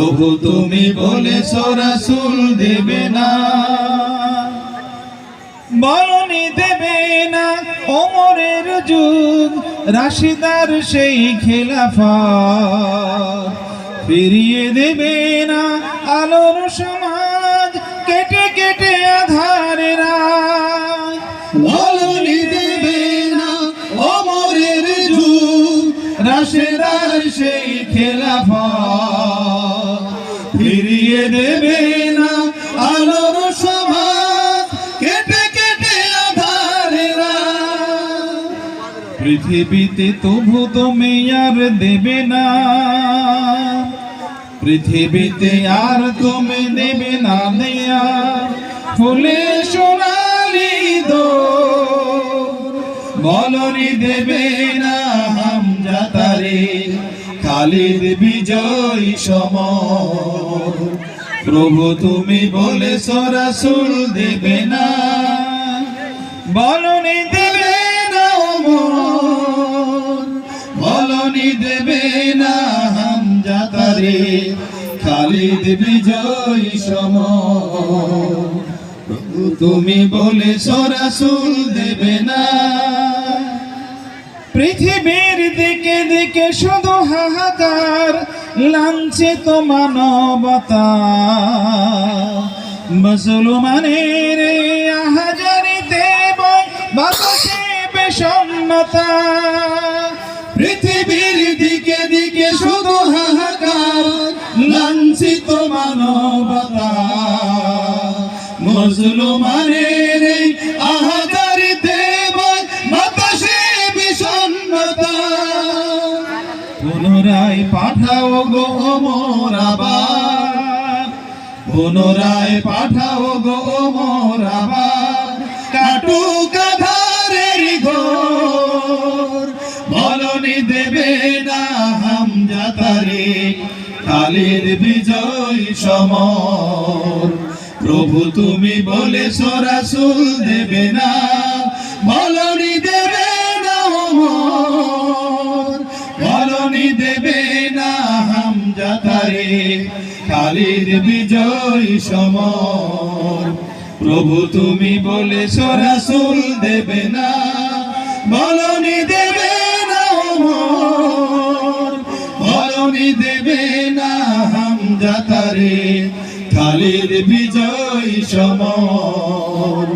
প্রভু তুমি বলে রাসূল দেবে না। বলনি দেবে না ওমরের যুগ, রাশিদার সেই খেলাফা ফিরিয়ে দেবে না আলোর সমাজ, কেটে কেটে আধারেরা বলনি দেবে না ওমরের যুগ, রাশিদার সেই খেলাফা ফিরিয়ে দেবে না আলোর সমাজ কেটে কেটে আধারেরা পৃথিবীতে তবু তুমি আর দেবে না। পৃথিবীতে আর তুমি দেবে না দেয়া ফুলে সোনালি দো বলনি দেবে না হামজা তারে খালিদ বিজয় সম প্রভু তুমি বলে রাসূল দেবে না। বলনি দেবে না বলনি দেবে না হামজা তারে খালিদ বিজয় সম তুমি বলে রাসূল দেবে না। পৃথিবীর দিকে দিকে শুধু হাহাকার লাঞ্ছিত মানবতা মুসলমানের আহাজারিতে বাতাসে বিষণ্ণতা। পৃথিবীর দিকে দিকে শুধু হাহাকার লাঞ্ছিত মানবতা মুসলমানের এই পুনরায় পাঠাও গো মোর পুনরায় পাঠাও গো মোর আবার। কাটু কাধারের ঘোর, বলনি দেবে না হামজা তারে খালিদ বিজয় সমর। প্রভু তুমি বলে রাসূল দেবে না, বলনি দেবে খালিদ বিজয় সমর। প্রভু তুমি বলে, সরাসুল দেবে না, বলনি দেবে না বলনি দেবে না হামজা তারে, খালিদ বিজয় সমর।